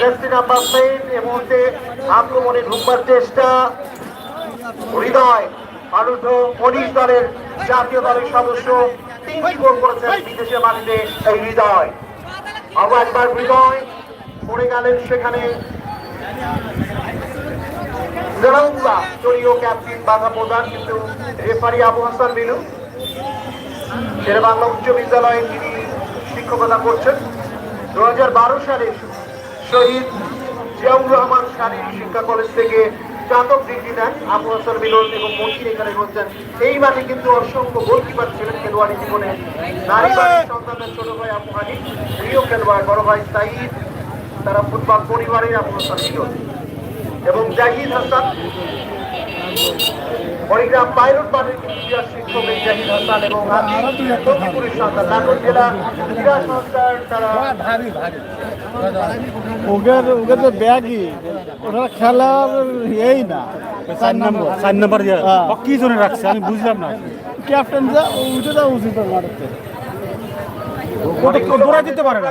Jersey number plate এ মুহূর্তে আক্রমণে ঢুকবার চেষ্টা। হৃদয়, আরুদ্ধ মনীষ দলের জাতীয় দলের সদস্য তিনটি গোল করেছেন বিদেশে মাটিতে এই হৃদয়। আবার একবার হৃদয় পড়ে গেলেন সেখানে। বাধা প্রদান কিন্তু রেফারি আবু হাসান মিলু বাংলা উচ্চ বিদ্যালয়ে তিনি শিক্ষকতা করছেন। দু হাজার বারো সালে শহীদ জিয়াউর রহমান শারীরিক শিক্ষা কলেজ থেকে চাতক ডিগ্রি নেন। আবু হাসান মিলন এবং মন্ত্রী এখানে রয়েছেন। এই মাঠে কিন্তু অসংখ্য গোলকিপার ছিলেন খেলোয়াড়ি জীবনে। নারী সন্তানের ছোট ভাই আবু হানি প্রিয় খেলোয়াড় বড় ভাই সাইদ তারা ফুটবল পরিবারের আবু হাসান মিলন। এবং জাহিদ হাসান মরিগ্রাম পাইলট মাঠের ইতিহাস শিক্ষক এই জাহিদ হাসান এবং লক্ষ্মীপুরের সন্তান। নাটোর জেলা ক্রীড়া সংস্থার তারা ওদের ওদের তো ব্যাগই ওটা খেলার এই না। চার নম্বর চার নম্বর হ্যাঁ। কি জন্য রাখছে? আমি বুঝলাম না। ক্যাপ্টেন যা উঠে যাওয়া উচিত দৌড়াই দিতে পারে না।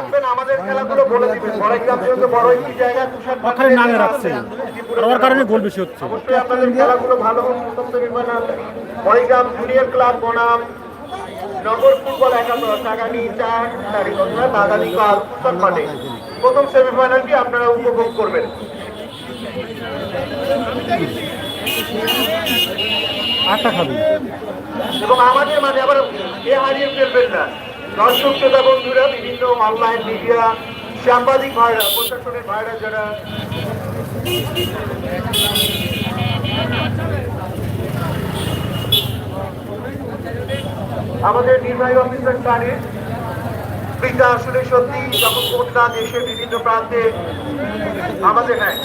নামে রাখছে। ওর কারণে গোল বেশি হচ্ছে। জুনিয়র ক্লাব বনাম। নগর ফুটবল একাদশ আগামী চার তারিখ মাঠে প্রথম সেমিফাইনালটি আপনারা উপভোগ করবেন? এবং আমাদের মাঝে আবার এ হারিয়ে ফেলবেন না? দর্শক শ্রোতা বন্ধুরা বিভিন্ন অনলাইন মিডিয়া সাংবাদিক ভাইরা প্রশাসনের ভাইরা যারা আমাদের নির্বাহী অফিসার কানে বিদ্যা আসলে সত্যি যখন কন্যা দেশের বিভিন্ন প্রান্তে আমাদের হ্যাঁ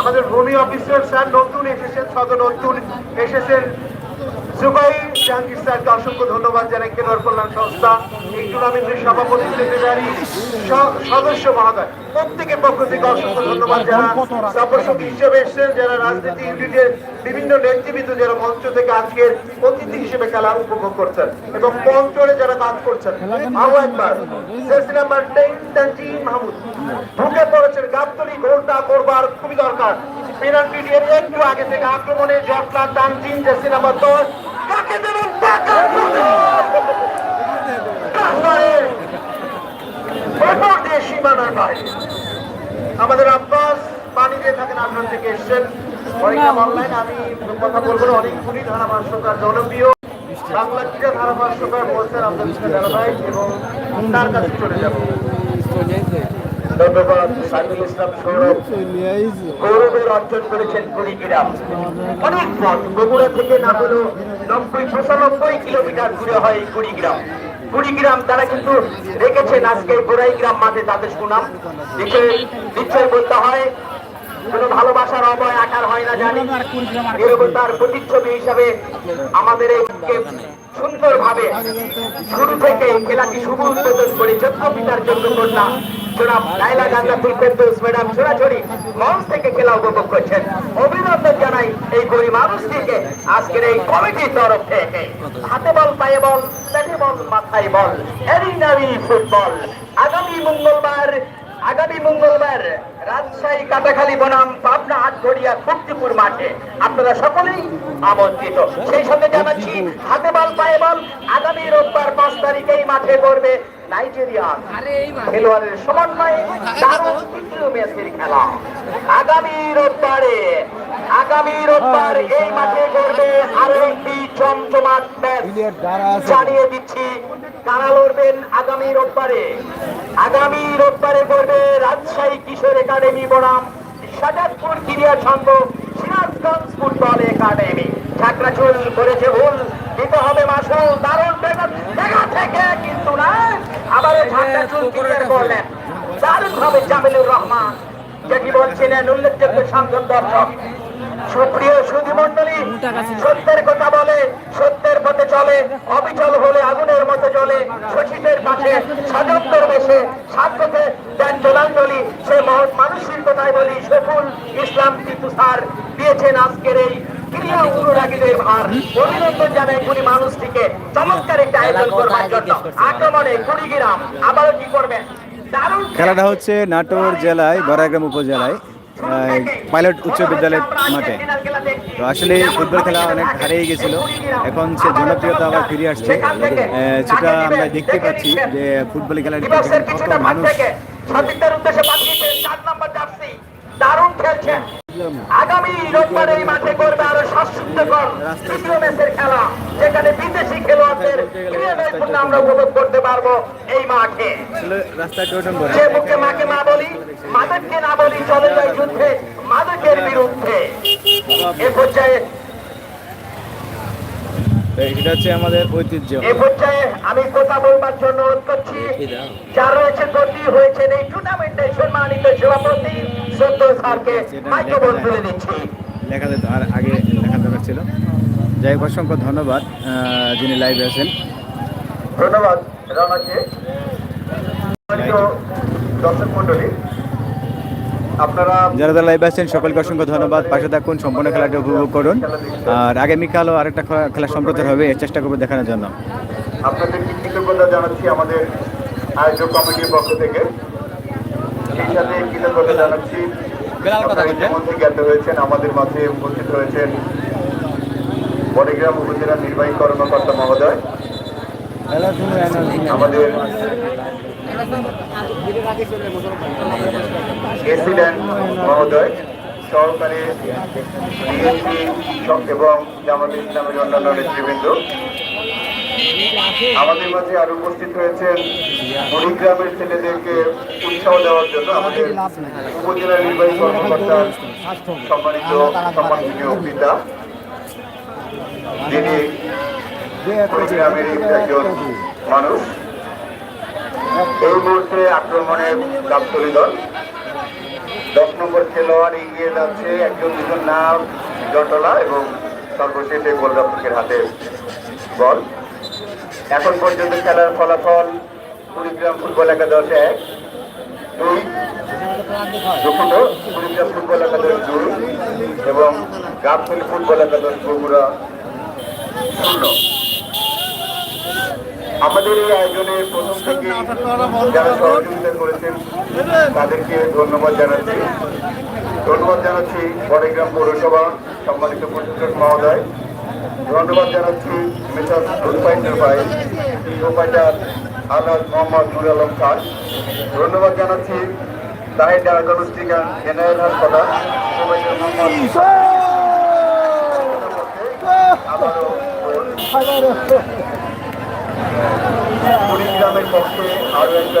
আমাদের ভূমি অফিসার স্যার নতুন এসেছেন, সদর নতুন এসেছেন। জুবাই জাহাঙ্গীর স্যারকে অসংখ্য ধন্যবাদ জানাই, খেলোয়াড় কল্যাণ সংস্থা। এই টুর্নামেন্টের সভাপতি সেক্রেটারি সদস্য মহোদয়। প্রত্যেকের পক্ষ থেকে অসংখ্য ধন্যবাদ যারা দর্শক হিসেবে এসেছেন যারা রাজনীতি ইউনিটের বিভিন্ন নেতৃবৃন্দ যারা মঞ্চ থেকে আজকের অতিথি হিসেবে খেলা উপভোগ করছেন এবং পঞ্চরে যারা কাজ করছেন। আরও একবার নাম্বার তানজিম মাহমুদ। ঢুকে পড়েছেন গাবতলি গোলটা করবার খুবই দরকার। পেনাল্টি একটু আগে থেকে আক্রমণে জটলা তানজিম জার্সি নাম্বার দশ। কাকে দেবেন? দিয়ে সীমানার বাইরে আমাদের আব্বাস পানি দিয়ে থাকেন আপনার থেকে এসছেন। অর্জন করেছেন অনেক পথ, বগুড়া থেকে না হলেও নব্বই পঁচানব্বই কিলোমিটার দূরে হয় কুড়িগ্রাম কুড়িগ্রাম তারা কিন্তু রেখেছেন আজকে গোড়াই গ্রাম মাঠে তাদের সুনাম। নিশ্চয় বলতে হয় ভালোবাসার অবয় আকার হয় না জানি। নিরবতার প্রতিচ্ছবি হিসাবে আমাদের এই সুন্দরভাবে শুরু থেকে খেলাটি শুভ উদ্বোধন করে চোদ্দ পিতার জন্য করলাম মঙ্গলবার রাজশাহী, কাটাখালী, বনাম, পাবনা আটঘরিয়া শক্তিপুর মাঠে আপনারা সকলেই আমন্ত্রিত। সেই সঙ্গে জানাচ্ছি, হাতে বল, পায়ে বল, আগামী রোববার পাঁচ তারিখে এই মাঠে করবে নাইজেরিয়া খেলোয়াড়ের সমন্বয়ে দারুণ তৃতীয় ম্যাচের খেলা। আগামী রোববারে আগামী রোববার এই মাঠে করবে আরও একটি চমচমাট ম্যাচ। জানিয়ে দিচ্ছি কারা লড়বেন আগামী রোববারে? আগামী রোববারে করবে রাজশাহী কিশোর একাডেমি বনাম সাজাদপুর ক্রীড়া সংঘ সিরাজগঞ্জ ফুটবল একাডেমি। চাকরাচুল করেছে ভুল। দিতে হবে মাসুল। দারুণ জায়গা থেকে কিন্তু না ক্লিয়ার করলেন দারুণ ভাবে জামিলুর রহমান যেটি বলছিলেন উল্লেখযোগ্য সংসদ দর্শক। সুপ্রিয় সুধী মন্ডলী সত্যের কথা বলে সত্যের পথে চলে অবিচল হলে আগুনের মতো চলে শশীদের পাশে সাজন্তর বেশে সাধ্যতে দেন জলাঞ্জলি সে মহৎ মানুষের কথাই বলি সফুল ইসলাম টিপু স্যার দিয়েছেন আজকের এই ক্রিয়া অনুরাগীদের ভার। অভিনন্দন জানাই কুড়ি মানুষটিকে। চমৎকার একটা আয়োজন করবার জন্য আক্রমণে কুড়িগ্রাম আবারও কি করবেন? খেলাটা হচ্ছে নাটোর জেলায় বড়াগ্রাম উপজেলায় পাইলট উচ্চ বিদ্যালয়ের মাঠে। তো আসলে ফুটবল খেলা অনেক হারিয়ে গেছিল। এখন সে জনপ্রিয়তা আবার ফিরে আসছে। সেটা আমরা দেখতে পাচ্ছি যে ফুটবল খেলার কত মানুষ দারুণ খেলছেন আগামী রোববার এই মাঠে করবে আরও শ্বাসরুদ্ধকর তৃতীয় ম্যাচের খেলা যেখানে বিদেশি খেলোয়াড়দের ক্রীড়া নৈপুণ্য আমরা উপভোগ করতে পারব এই মাঠে। আসলে রাস্তায় টোটন করে। যে মুখে মাকে মা বলি মাদককে না বলি চলে যায় যুদ্ধে মাদকের বিরুদ্ধে। এ পর্যায়ে এটা হচ্ছে আমাদের ঐতিহ্য। এ পর্যায়ে আমি কথা বলবার জন্য অনুরোধ করছি যারা রয়েছে গতি হয়েছেন এই টুর্নামেন্টে সম্মানিত সভাপতি সুন্দর স্যারকে মাইক্রোফোন তুলে দিচ্ছি। লেখা যেত আর আগে লেখা দরকার ছিল। যাই হোক অসংখ্য ধন্যবাদ যিনি লাইভে আছেন। ধন্যবাদ রানাকে দর্শক মন্ডলী আপনারা যারা যারা লাইভে আছেন সকলকে অসংখ্য ধন্যবাদ। পাশে থাকুন সম্পূর্ণ খেলাটা উপভোগ করুন। আর আগামীকালও আরেকটা খেলা সম্প্রচার হবে এর চেষ্টা করব দেখানোর জন্য। আপনাদেরকে কৃতজ্ঞতা জানাচ্ছি আমাদের আয়োজক কমিটির পক্ষ থেকে। সেই সাথে কৃতজ্ঞতা জানাচ্ছি ইতিমধ্যে আমাদের মাঝে উপস্থিত হয়েছেন বড়িগ্রাম উপজেলার নির্বাহী কর্মকর্তা মহোদয়। আমাদের প্রেসিডেন্ট মহোদয় সহকারী ডিএসপি এবং জামাত ইসলামের অন্যান্য নেতৃবৃন্দ। আমাদের মাঝে আর উপস্থিত হয়েছেন কুড়িগ্রামের ছেলেদেরকে উৎসাহ দেওয়ার জন্য আমাদের উপজেলা নির্বাহী কর্মকর্তা সম্মানিত সম্মানীয় পিতা যিনি কুড়িগ্রামের একজন মানুষ। এই মুহূর্তে আক্রমণের গাবতলি দল। দশ নম্বর খেলোয়াড় এগিয়ে যাচ্ছে, একজন দুজন নাম জটলা এবং সর্বশেষে গোলরক্ষকের হাতে বল। এখন পর্যন্ত খেলার ফলাফল কুড়িগ্রাম ফুটবল একাদশ এক, দুই কুড়িগ্রাম ফুটবল একাদশ দুই এবং গাবতলি ফুটবল একাদশ বগুড়া শূন্য। আমাদের এই আয়োজনে প্রথম থেকে যারা সহযোগিতা করেছেন, তাদেরকে ধন্যবাদ জানাচ্ছি। ধন্যবাদ জানাচ্ছি বড়গ্রাম পৌরসভা সম্মানিত প্রশাসক মহোদয়। ধন্যবাদ জানাচ্ছি মিস্টার রুপাইটার ভাই রুপাইটার আলাদ মোহাম্মদ নুর আলম খান ধন্যবাদ জানাচ্ছি তাহির ডায়াগনস্টিক জেনারেল হাসপাতাল। রুপাইটার মোহাম্মদ কুড়িগ্রামের পক্ষে আরও একটা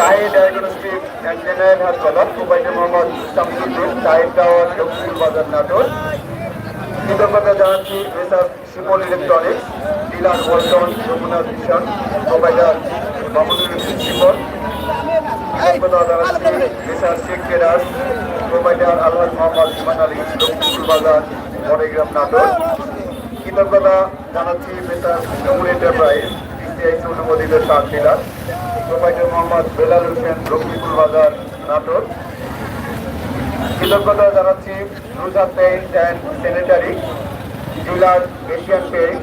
তাহির ডায়াগনস্টিক অ্যান্ড জেনারেল হাসপাতাল কুবাইতে মোহাম্মদ শামসুদ্দিন তাহির টাওয়ার লক্ষ্মীপুর বাজার নাটোর কৃতজ্ঞতা জানাচ্ছি messrs Shimol electronics dealer Walton Jamuna vision provider Mamunul Shimol কৃতজ্ঞতা জানাচ্ছি মেসার শেখ কেরাস প্রোভাইডার আলহাজ মোহাম্মদ ইমান আলী লক্ষ্মীপুর বাজার বড়গ্রাম নাটোর কৃতজ্ঞতা জানাচ্ছি মেসার নমুর এন্টারপ্রাইজ বিসিআইসি অনুমোদিত সার ডিলার মোহাম্মদ বেলাল হোসেন লক্ষ্মীপুর বাজার নাটোর। কৃতজ্ঞতা জানাচ্ছি Ruja paint and sanitary dealer Asian paint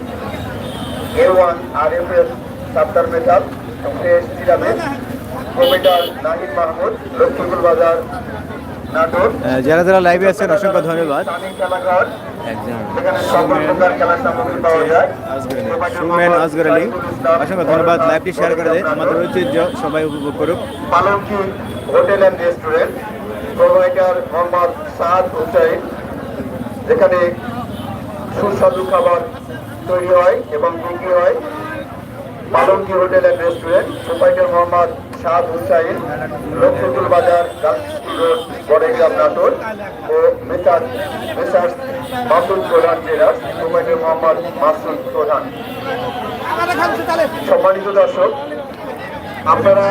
A one R F S Sattar metal fresh provider Nahid Mahmud Lakshmipur বাজার নাটোর। যারা যারা লাইভে আছেন অসংখ্য ধন্যবাদ। সুমেন আজগর আলী। অসংখ্য ধন্যবাদ। লাইভটি শেয়ার করে দেয় আমাদের ঐতিহ্য সবাই উপভোগ করুক। Palanki hotel and restaurant provider Mohammad Saad Hussain যেখানে সুস্বাদু খাবার তৈরি হয় এবং বিক্রি হয়। Palanki hotel and restaurant provider Mohammad Saad Hussain, Lakshmipur বাজার গান্ধী রোড বড়গ্রাম নাটোর ও মেসার মেসার মাসুদ প্রধান জেলাস প্রোভাইডার মোহাম্মদ মাসুদ প্রধান। সম্মানিত দর্শক, আপনারা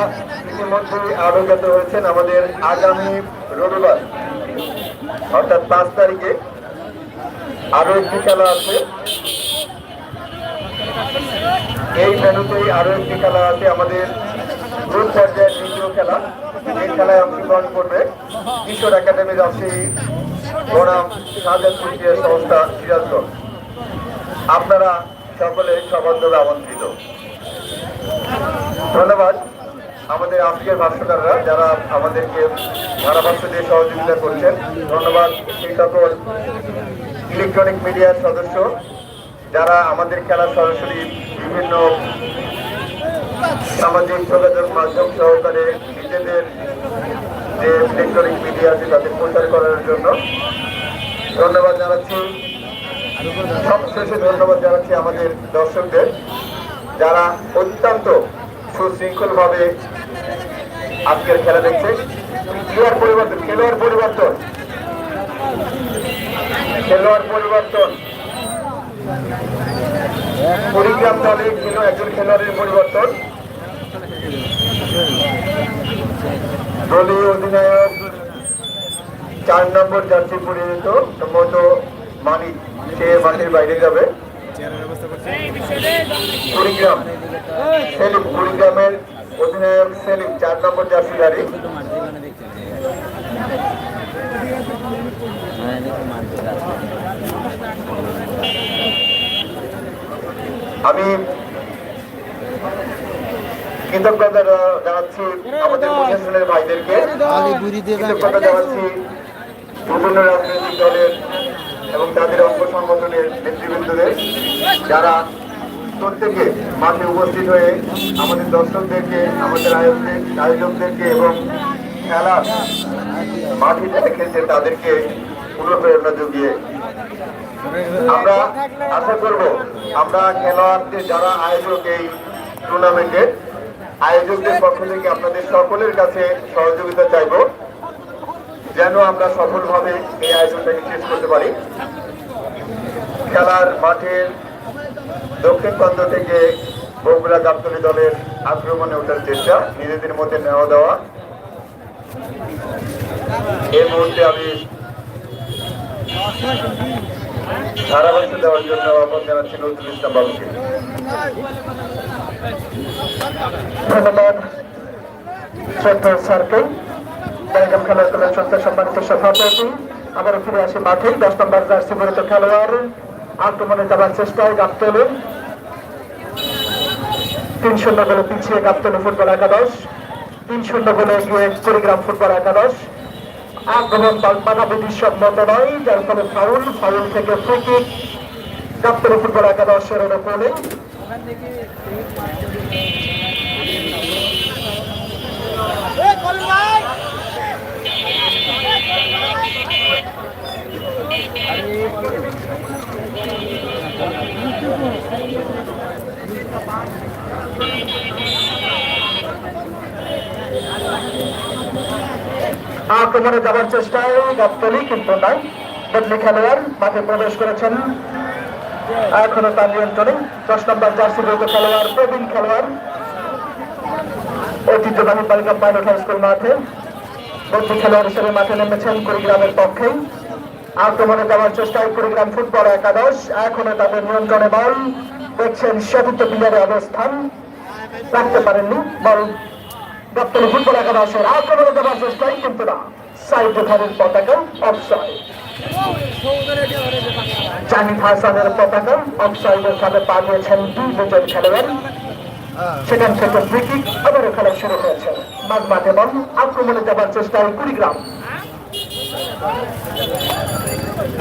ইতিমধ্যে অবগত হয়েছেন আমাদের আগামী রবিবার, অর্থাৎ পাঁচ তারিখে আরও একটি খেলা আছে। এই ভেন্যুতেই আরও একটি খেলা আছে, আমাদের গ্রুপ পর্যায়ের দ্বিতীয় খেলা। এই খেলায় অংশগ্রহণ করবে কিশোর একাডেমি রাজশাহী বনাম শাহজাদপুর সংস্থা সিরাজগঞ্জ। আপনারা সকলে সবান্ধবে আমন্ত্রিত। ধন্যবাদ আমাদের আজকের ভাষ্যকাররা যারা আমাদেরকে ধারাভাষ্য দিয়ে সহযোগিতা করছেন। ধন্যবাদ সেই সকল ইলেকট্রনিক মিডিয়ার সদস্য। যারা আমাদের খেলা সরাসরি বিভিন্ন সামাজিক যোগাযোগ মাধ্যম সহকারে নিজেদের যে ইলেকট্রনিক মিডিয়া আছে তাদের প্রচার করার জন্য ধন্যবাদ জানাচ্ছি। সবশেষে ধন্যবাদ জানাচ্ছি আমাদের দর্শকদের যারা অত্যন্ত সুশৃঙ্খলভাবে আজকের খেলা দেখছে। খেলোয়াড় পরিবর্তন খেলোয়াড় পরিবর্তন। খেলোয়াড় পরিবর্তন। কুড়িগ্রাম দলে খেলো একজন খেলোয়াড়ের পরিবর্তন। দলীয় অধিনায়ক চার নম্বর জার্সি পরিণত সম্ভবত মানিক, সে মাঠের বাইরে যাবে। কুড়িগ্রাম সেলিম কুড়িগ্রামের অধিনায়ক সেলিম, চার নম্বর জার্সিধারী আমি কৃতজ্ঞতা জানাচ্ছি আমাদের প্রশাসনের ভাইদেরকে। কৃতজ্ঞতা জানাচ্ছি বিভিন্ন রাজনৈতিক দলের এবং তাদের অঙ্গ সংগঠনের নেতৃবৃন্দদের যারা প্রত্যেকে মাঠে উপস্থিত হয়ে আমাদের দর্শকদেরকে আমাদের আয়োজক আয়োজকদেরকে এবং খেলা মাঠে যারা খেলছে তাদেরকে অনুপ্রেরণা জুগিয়ে আমরা আশা করব আমরা খেলোয়াড়দের যারা আয়োজক এই টুর্নামেন্টের আয়োজকদের পক্ষ থেকে আপনাদের সকলের কাছে সহযোগিতা চাইব, যেন আমরা সফলভাবে এই আয়োজনটাকে শেষ করতে পারি। খেলার মাঠের দক্ষিণ প্রান্ত থেকে বগুড়া গাবতলী দলের আক্রমণে ওঠার চেষ্টা, নিজেদের মধ্যে নেওয়া দেওয়া। এই মুহূর্তে আমি ধারাবাহিক দেওয়ার জন্য আহ্বান জানাচ্ছি নজরুল ইসলাম বাবুকে। ধন্যবাদ স্যারকে আবারও ফিরে দশ নম্বর চেষ্টায় একাদশ, তিন শূন্য গোলে এগিয়ে কুড়িগ্রাম ফুটবল একাদশ। আক্রমণ বাধা বিধি সম্মত নয় যার ফলে ফাউল ফাউল থেকে ফ্রি কিক গাবতলে ফুটবল একাদশের ওপরে আক্রমণে যাবার চেষ্টায় গাবতলি কিন্তু নাই বদলি খেলোয়াড় মাঠে প্রবেশ করেছেন। এখনও তার নিয়ন্ত্রণে দশ নম্বর জার্সি বৈধ খেলোয়াড়, প্রবীণ খেলোয়াড়, ঐতিহ্যবাহী বালিকা পাইলট হাই স্কুল মাঠে বদলি খেলোয়াড় হিসেবে মাঠে নেমেছেন কুড়িগ্রামের পক্ষে। আক্রমণে যাওয়ার চেষ্টায় কুড়িগ্রাম ফুটবল একাদশ, এখনও তাদের নিয়ন্ত্রণে বল দেখছেন সেতুত্ব পিলারের অবস্থান। রাখতে পারেননি বল গাবতলী ফুটবল একাদশের আক্রমণে যাওয়ার চেষ্টায় কিন্তু না। সাইড রেখারের পতাকা অফসাইড জাহিদ হাসানের পতাকা অফসাইডের সাথে পা দিয়েছেন দুই দুজন খেলোয়াড়। সেখান থেকে ফ্রি কিক আবারও খেলা শুরু হয়েছে। মাঝ মাঠে বল আক্রমণে যাবার চেষ্টায় কুড়িগ্রাম।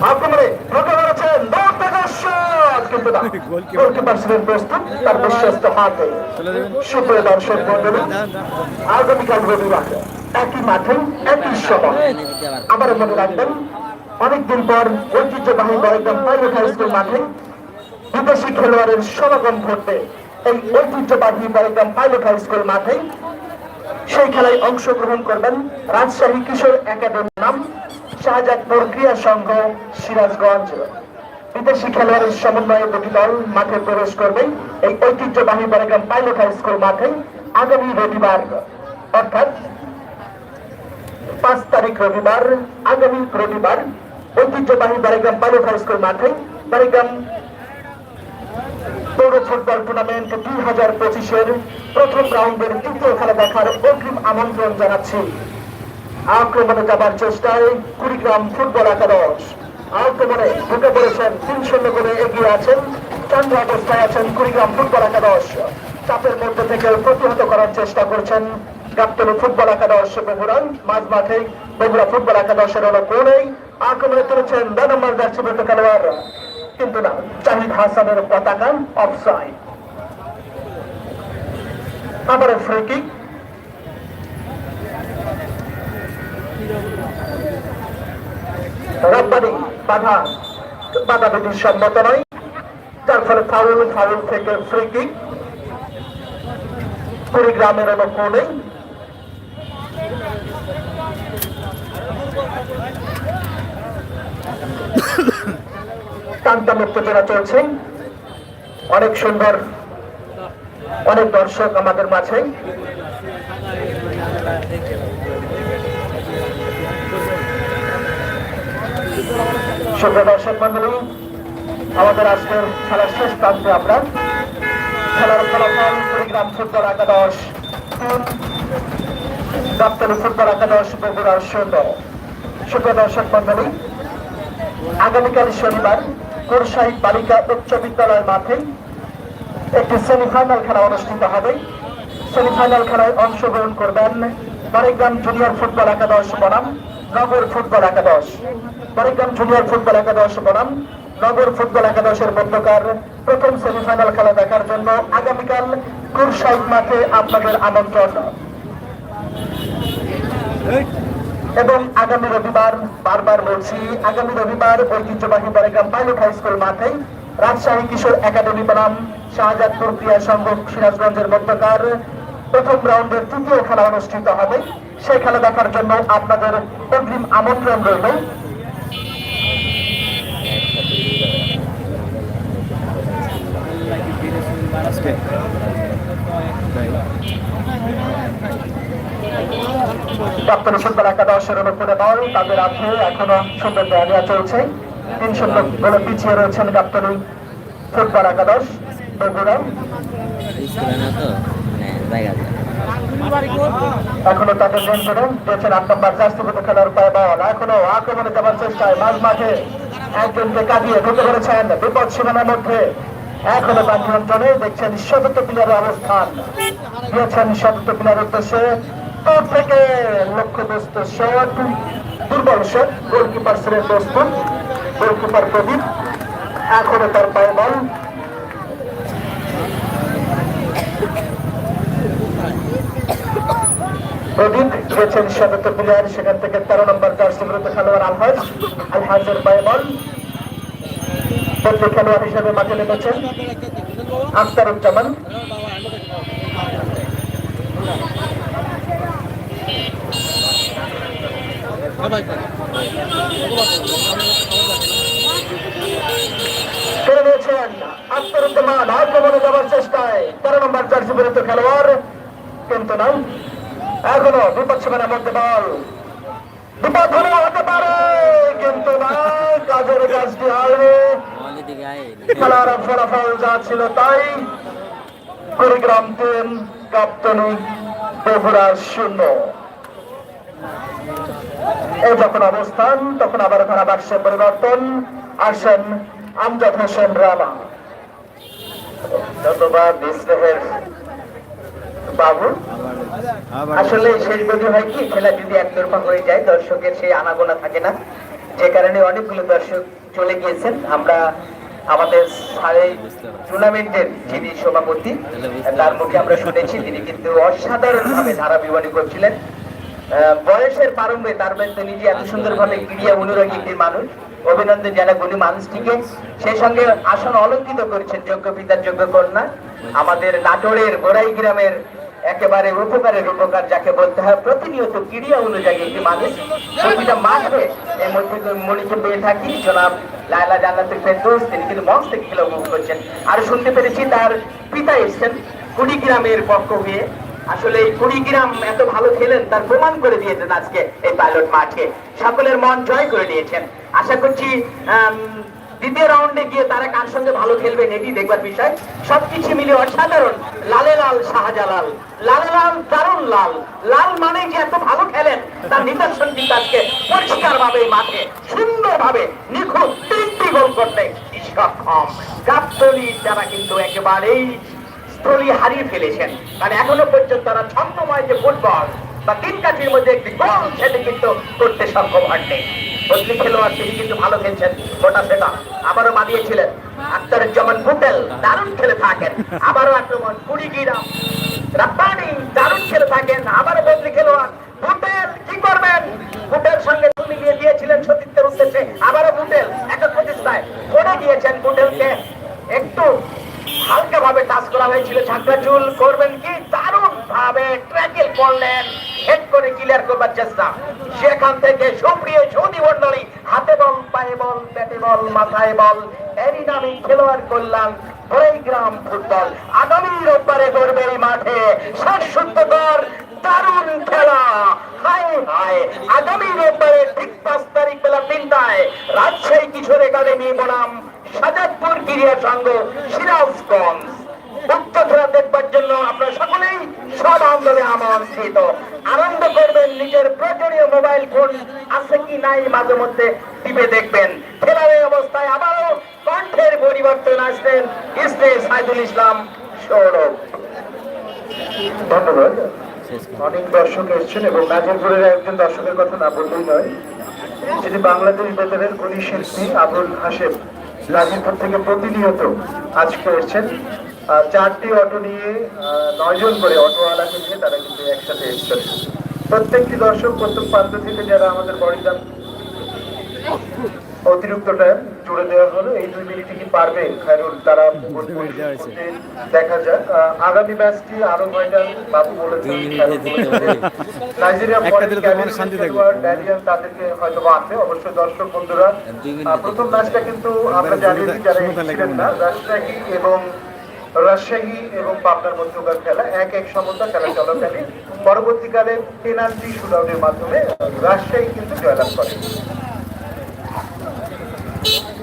আক্রমণে ঢোকে মেরেছেন দৌড় থেকে শট কিন্তু না। গোলকিপার ছিলেন প্রস্তুত তার বিশ্বস্ত হাতে সুপ্রিয় দর্শক মন্ডলী আগামীকাল রবিবার একই মাঠে একই সময়। আবার মনে রাখবেন অনেকদিন পর ঐতিহ্যবাহী পাইলট হাই স্কুল মাঠে বিদেশি খেলোয়াড়ের সমাগম ঘটবে এই ঐতিহ্যবাহী বয়কম পাইলট হাই স্কুল মাঠে। সেই খেলায় অংশগ্রহণ করবেন রাজশাহী কিশোর একাডেমির নাম। শাহজাদপুর ক্রীড়া সংঘ সিরাজগঞ্জ। বিদেশি খেলোয়াড়ের সমন্বয়ে দুটি দল মাঠে প্রবেশ করবে। এই ঐতিহ্যবাহী বড়গ্রাম পাইলট হাই স্কুল মাঠে আগামী রবিবার, অর্থাৎ পাঁচ তারিখ রবিবার, আগামী রবিবার ঐতিহ্যবাহী বারিগ্রাম পাইলট হাই স্কুল মাঠে বারিগ্রাম পৌর ফুটবল টুর্নামেন্ট দুই হাজার পঁচিশের প্রথম রাউন্ডের তৃতীয় খেলা দেখার অগ্রিম আমন্ত্রণ জানাচ্ছি। আক্রমণে যাবার চেষ্টায় কুড়িগ্রাম ফুটবল একাদশ। আক্রমণে ঢুকে পড়েছেন তিন শূন্য করে এগিয়ে আছেন চন্দ্র অবস্থায় আছেন কুড়িগ্রাম ফুটবল একাদশ। চাপের মধ্যে থেকে প্রতিহত করার চেষ্টা করছেন গাবতলী ফুটবল একাদশ বগুড়া মাঝ মাঠে বগুড়া ফুটবল একাদশের হলো কোনেই আক্রমণে তুলেছেন দু নম্বর জার্সিবৃত খেলোয়াড়। কিন্তু না, জাহিদ হাসানের পতাকা অফসাইড আবার ফ্রি কিক রব্বানি, বাধা বাধা বিধি সম্মত নয়। যার ফলে ফাউল ফাউল থেকে ফ্রি কিক কুড়িগ্রামের নেই টানটান উত্তেজনা চলছে। অনেক সুন্দর, অনেক দর্শক আমাদের মাঝে। সুপ্র দর্শক মন্ডলী, আমাদের আজকের খেলার শেষ প্রান্তে আমরা খেলার ফলাফল কুড়িগ্রাম ফুটবল একাদশ তিন ফুটবল একাদশ বগুড়ার শূন্য সুপ্র দর্শক মন্ডলী, আগামীকাল শনিবার কোরসাই বালিকা উচ্চ বিদ্যালয়ের মাঠে একটি সেমিফাইনাল খেলা অনুষ্ঠিত হবে। সেমিফাইনাল খেলায় অংশগ্রহণ করবেন বারিগ্রাম জুনিয়র ফুটবল একাদশ বনাম নগর ফুটবল একাদশ। বারিগ্রাম জুনিয়র ফুটবল একাদশ বনাম। নগর ফুটবল একাদশের মধ্যকার প্রথম সেমিফাইনাল খেলা দেখার জন্য আগামীকাল কুরসাইড মাঠে আপনাদের আমন্ত্রণ। এবং আগামী রবিবার বারবার বলছি, আগামী রবিবার ঐতিহ্যবাহী বারেগ্রাম পাইলট হাই স্কুল মাঠে রাজশাহী কিশোর একাডেমি বনাম শাহজাদপুর ক্রিয়া সংঘ সিরাজগঞ্জের মধ্যকার প্রথম রাউন্ডের তৃতীয় খেলা অনুষ্ঠিত হবে। সেই খেলা দেখার জন্য আপনাদের অগ্রিম আমন্ত্রণ রইল। আজকে। এখনও সুন্দর দেওয়া চলছে। তিন তাদের আট নম্বর জাস্তিগত খেলার উপায় বল। এখনও আক্রমণে যাবার চেষ্টায় মাঝ মাঠে একজনকে কাটিয়ে ঢুকে পড়েছেন বিপদ সীমানার মধ্যে। এখনও তার নিয়ন্ত্রণে দেখছেন অবস্থান। দিয়েছেন উদ্দেশ্যে। দূর থেকে দুর্বল গোলকিপার গোলকিপার প্রদীপ, এখনও তার পায়ে বল। প্রদীপ সদত্ত প্লেয়ার সেখান থেকে তেরো নম্বর জার্সি বিরুদ্ধে খেলোয়াড় আলহাজ, আলহাজের পায়ে বল। বদলি খেলোয়াড় হিসেবে মাঠে নেমেছেন আখতারুজ্জামান যাওয়ার চেষ্টায় তেরো নম্বর খেলোয়াড় কিন্তু নাই এখনও বিপদ সীমানার মধ্যে বল বিপদ হতে পারে। কিন্তু না কাজের কাজটি হয়নি খেলার ফলাফল যা ছিল তাই কুড়িগ্রাম তিন কাপ্তনি বগুড়া শূন্য। এই যখন অবস্থান তখন আবার ধারাবাক্সের পরিবর্তন। আসেন আমজাদ হোসেন রানা। ধন্যবাদ স্নেহের বাবু। আসলে শেষ হয় কি? খেলা যদি একতরফা হয়ে যায় দর্শকের সেই আনাগোনা থাকে না। যে কারণে অনেকগুলো দর্শক চলে গিয়েছেন। আমরা আমাদের সাড়ে টুর্নামেন্টের যিনি সভাপতি, তার মুখে আমরা শুনেছি, তিনি কিন্তু অসাধারণ ভাবে ধারা বিবরণী করছিলেন বয়সের প্রারম্ভে তার মধ্যে নিজে এত সুন্দরভাবে ক্রিয়া অনুরাগী একটি মানুষ। অভিনন্দন জানা গুণী মানুষটিকে। সেই সঙ্গে আসন অলঙ্কিত করেছেন যোগ্য পিতার যোগ্য কন্যা আমাদের নাটোরের গোড়াই গ্রামের একেবারে উপকারের উপকার যাকে বলতে হয় প্রতিনিয়ত ক্রিয়া অনুযায়ী একটি মানুষ প্রতিটা মাসে এই মধ্যে মনিকে পেয়ে থাকি। জনাব লায়লা জান্নাতুল ফেরদৌস, তিনি কিন্তু মঞ্চ থেকে খেলা উপভোগ করছেন। আর শুনতে পেরেছি তার পিতা এসেছেন কুড়িগ্রামের পক্ষ হয়ে। আসলে এই কুড়িগ্রাম এত ভালো খেলেন, তার প্রমাণ করে দিয়েছেন আজকে এই পাইলট মাঠে। সকলের মন জয় করে দিয়েছেন আশা করছি দ্বিতীয় রাউন্ডে গিয়ে তারা কার সঙ্গে ভালো খেলবেন এটি দেখবার বিষয়। সবকিছু মিলে অসাধারণ লালে লাল শাহজালাল। লালে লাল দারুণ লাল। লাল মানে যে এত ভালো খেলেন, তার নিদর্শন কিন্তু আজকে পরিষ্কার ভাবে মাঠে সুন্দর ভাবে নিখুঁত তিনটি গোল করতে সক্ষম গাবতলি তারা কিন্তু একেবারেই স্থলি হারিয়ে ফেলেছেন। কারণ এখনও পর্যন্ত তারা ছন্দময় যে ফুটবল বা তিন কাঠির মধ্যে একটি গোল সেটি কিন্তু করতে সক্ষম হননি। বদলি খেলোয়াড় তিনি কিন্তু ভালো খেলছেন গোটা সেটা। আবারও দারুণ খেলে থাকেন, আবারও আক্রমণ। রাব্বানি দারুণ খেলে থাকেন, আবারও বদলি খেলোয়াড়। কি করবেন? বুটেল সঙ্গে তুমি গিয়ে দিয়েছিলেন সতীর্থের উদ্দেশ্যে, আবারও বুটেল একটা প্রতিষ্ঠায় করে দিয়েছেন বুটেলকে একটু হালকা ভাবে টাচ করা হয়েছিল ঝাঁকড়া চুল। করবেন কি? দারুণ ভাবে ট্র্যাকেল করলেন। হেড করে ক্লিয়ার করবার চেষ্টা। সেখান থেকে সুপ্রিয় সৌদি মন্ডলী হাতে বল, পায়ে বল বল, মাথায় বল, এরই নামে খেলোয়াড় গ্রাম ফুটবল। আগামী দারুণ খেলা। হায় হায়, আগামী ঠিক পাঁচ তারিখ রাজশাহী কিশোর একাডেমি বনাম সাজাদপুর ক্রীড়া সংঘ, সিরাজগঞ্জ। উক্ত খেলা দেখবার জন্য আপনারা সকলেই সব আন্দোলনে আমন্ত্রিত। আনন্দ করবেন নিজের প্রয়োজনীয় মোবাইল ফোন আছে কি নাই মাঝে মধ্যে টিপে দেখবেন। খেলার অবস্থায় আবারও কণ্ঠের পরিবর্তন আসবেন। ইসলে সাইদুল ইসলাম সৌরভ। ধন্যবাদ। অনেক দর্শক এসেছেন এবং নাজিরপুরের একজন দর্শকের কথা না বললেই নয়, যিনি বাংলাদেশ বেতারের গুণী শিল্পী আবুল হাসেম নাজিরপুর থেকে প্রতিনিয়ত আজকে করছেন। চারটি অটো নিয়ে নয়জন করে অটোওয়ালাকে নিয়ে তারা কিন্তু একসাথে এসেছেন। প্রত্যেকটি দর্শক প্রত্যেক প্রান্ত থেকে যারা আমাদের বড়িদাম অতিরিক্ত টাইম জুড়ে দেওয়া হলো। এই দুই মিনিটে কি পারবে খায়রুল? তারা দেখা যাক। আগামী ম্যাচটি আরও কয়টা? বাবু বলেছেন। নাইজেরিয়া ড্যানিয়েল তাদেরকে হয়তো বা আছে। অবশ্য দর্শক বন্ধুরা প্রথম ম্যাচটা কিন্তু আমরা জানিয়েছি যারা ছিলেন না রাজশাহী এবং রাজশাহী এবং পাবনার মধ্যকার খেলা। এক এক সমতা খেলা চলাকালীন। পরবর্তীকালে পেনাল্টি শুটআউটের মাধ্যমে রাজশাহী কিন্তু জয়লাভ করে।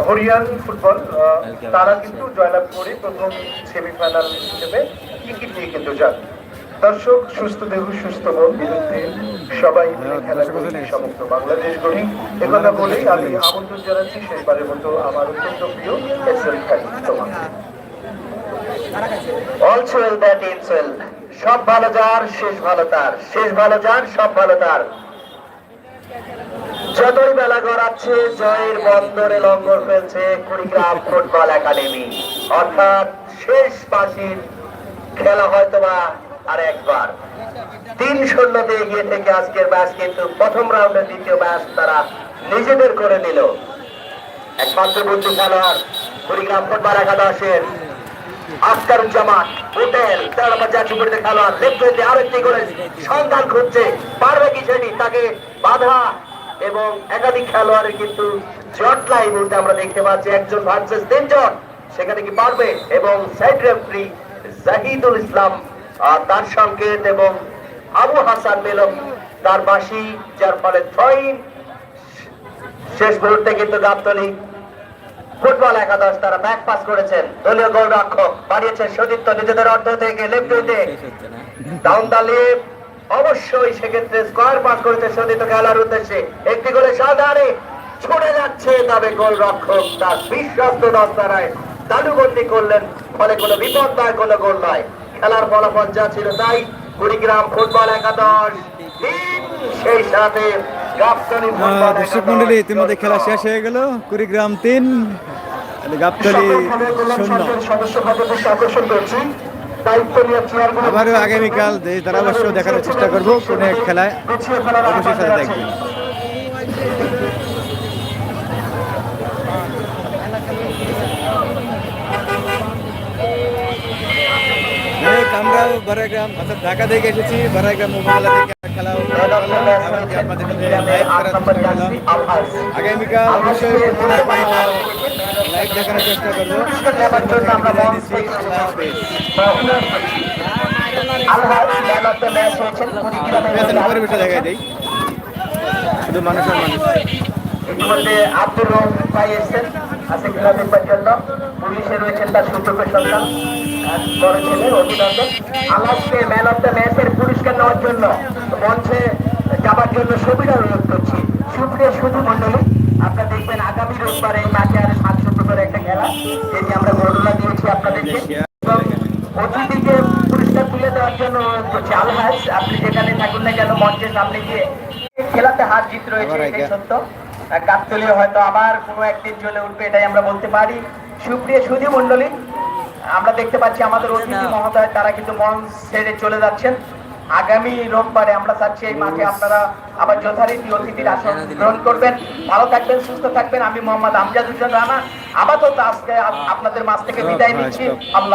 হরিয়ান ফুটবল তারা কিন্তু জয়লাভ করে প্রথম সেমিফাইনাল হিসেবে টিকিট নিয়ে কিন্তু যান। দর্শক সুস্থ দেহ সুস্থ মন বিরুদ্ধে সবাই মিলে খেলা করছে সমস্ত বাংলাদেশ গড়ি। একথা বলেই আমি আমন্ত্রণ জানাচ্ছি শেষবারের মতো আমার অত্যন্ত প্রিয় এসএল খালি তোমাকে। অল সোয়েল দ্যাট ওয়েল সব ভালো যার শেষ ভালো তার। শেষ ভালো যার সব ভালো তার। যতই বেলা গড়াচ্ছে, জয়ের বন্দরে লঙ্গর ফেলছে কুড়িগ্রাম ফুটবল একাডেমি। অর্থাৎ শেষ বাসির খেলা হয়তোবা আর একবার। তিন শূন্যতে এগিয়ে থেকে আজকের ম্যাচ কিন্তু প্রথম রাউন্ডের দ্বিতীয় ম্যাচ তারা নিজেদের করে নিল। একমাত্র বুদ্ধি খেলোয়াড় কুড়িগ্রাম ফুটবল একাদশের আখতারুজ্জামান হোটেল, তেরো নম্বর জাতীয় খেলোয়াড় লেফট আরেকটি করে সন্ধান খুঁজছে। পারবে কি সেটি? তাকে বাধা এবং একাধিক খেলোয়াড়ের কিন্তু জটলাই বলতে আমরা দেখতে পাচ্ছি একজন ভার্সেস তিনজন সেখানে কি পারবে? এবং সাইড রেফারি জাহিদুল ইসলাম তার সংকেত এবং আবু হাসান বেলম তার বাসি যার ফলে থ্রয়িন শেষ মুহূর্তে কিন্তু গাবতলী ফুটবল একাদশ তারা ব্যাক পাস করেছেন। দলীয় গোলরক্ষক বাড়িয়েছেন সতীর্থ নিজেদের অর্ধ থেকে লেফট শেষ ডাউন দা লেফট অবশ্যই সেক্ষেত্রে স্কোয়ার পাস করেছে সতীর্থ খেলার উদ্দেশ্যে একটি গোলে সাধারে ছুড়ে যাচ্ছে তবে গোল রক্ষক তার বিশ্বস্ত দস্তারায় দালুবন্দি করলেন ফলে কোনো বিপদ নয় কোনো গোল নয় খেলার ফলাফল যা ছিল তাই কুড়িগ্রাম ফুটবল একাদশ সেই সাথে গাবতলী দর্শক মন্ডলী ইতিমধ্যে খেলা শেষ হয়ে গেল কুড়িগ্রাম তিন গাবতলি সদস্য ভাবে আকর্ষণ করছি আবারও আগামীকাল যে ধারাভাষ্য দেখানোর চেষ্টা করব। কোনো এক খেলায় অবশ্যই সাথে দেখবেন। আমরাও বারাগ্রাম অর্থাৎ ঢাকা থেকে এসেছি বারাগ্রাম উপজেলা থেকে খেলা এমনকি আপনাদের লাইভ করার চেষ্টা করলাম আগামীকাল অবশ্যই লাইভ দেখানোর চেষ্টা করব দ্য। পরিবেশটা দেখাই দেই শুধু মানুষের মানুষ আব্দুর রহমান ভাই এসেছেন খেলা দেখবার জন্য পুলিশে রয়েছেন তার সুযোগ্য সন্তান ছেলে অভিনন্দন। আলাসকে ম্যান অফ দ্য ম্যাচের পুরস্কার নেওয়ার জন্য মঞ্চে যাবার জন্য সুবিধা অনুরোধ করছি। সুপ্রিয় সুধু মন্ডলী আপনারা দেখবেন আগামী রোববার এই মাঠে আর সাত শুক্রবার একটা খেলা যেটি আমরা ঘটনা দিয়েছি আপনাদেরকে। অতিথিকে পুরস্কার তুলে দেওয়ার জন্য করছি। আলহাজ আপনি যেখানে থাকুন না কেন মঞ্চের সামনে গিয়ে খেলাতে হার জিত রয়েছে এটাই সত্য। গাবতলি হয়তো আবার কোনো একদিন চলে উঠবে এটাই আমরা বলতে পারি। সুপ্রিয় সুধী মন্ডলী আমরা দেখতে পাচ্ছি আমাদের অতিথি মহোদয় তারা কিন্তু মঞ্চ ছেড়ে চলে যাচ্ছেন। আগামী রোববারে আমরা চাচ্ছি এই মাঠে আপনারা আবার যথারীতি অতিথির আসন গ্রহণ করবেন। ভালো থাকবেন সুস্থ থাকবেন। আমি মোহাম্মদ আমজাদ হোসেন রানা। আপাতত আজকে আপনাদের মাছ থেকে বিদায় নিচ্ছি। আল্লাহ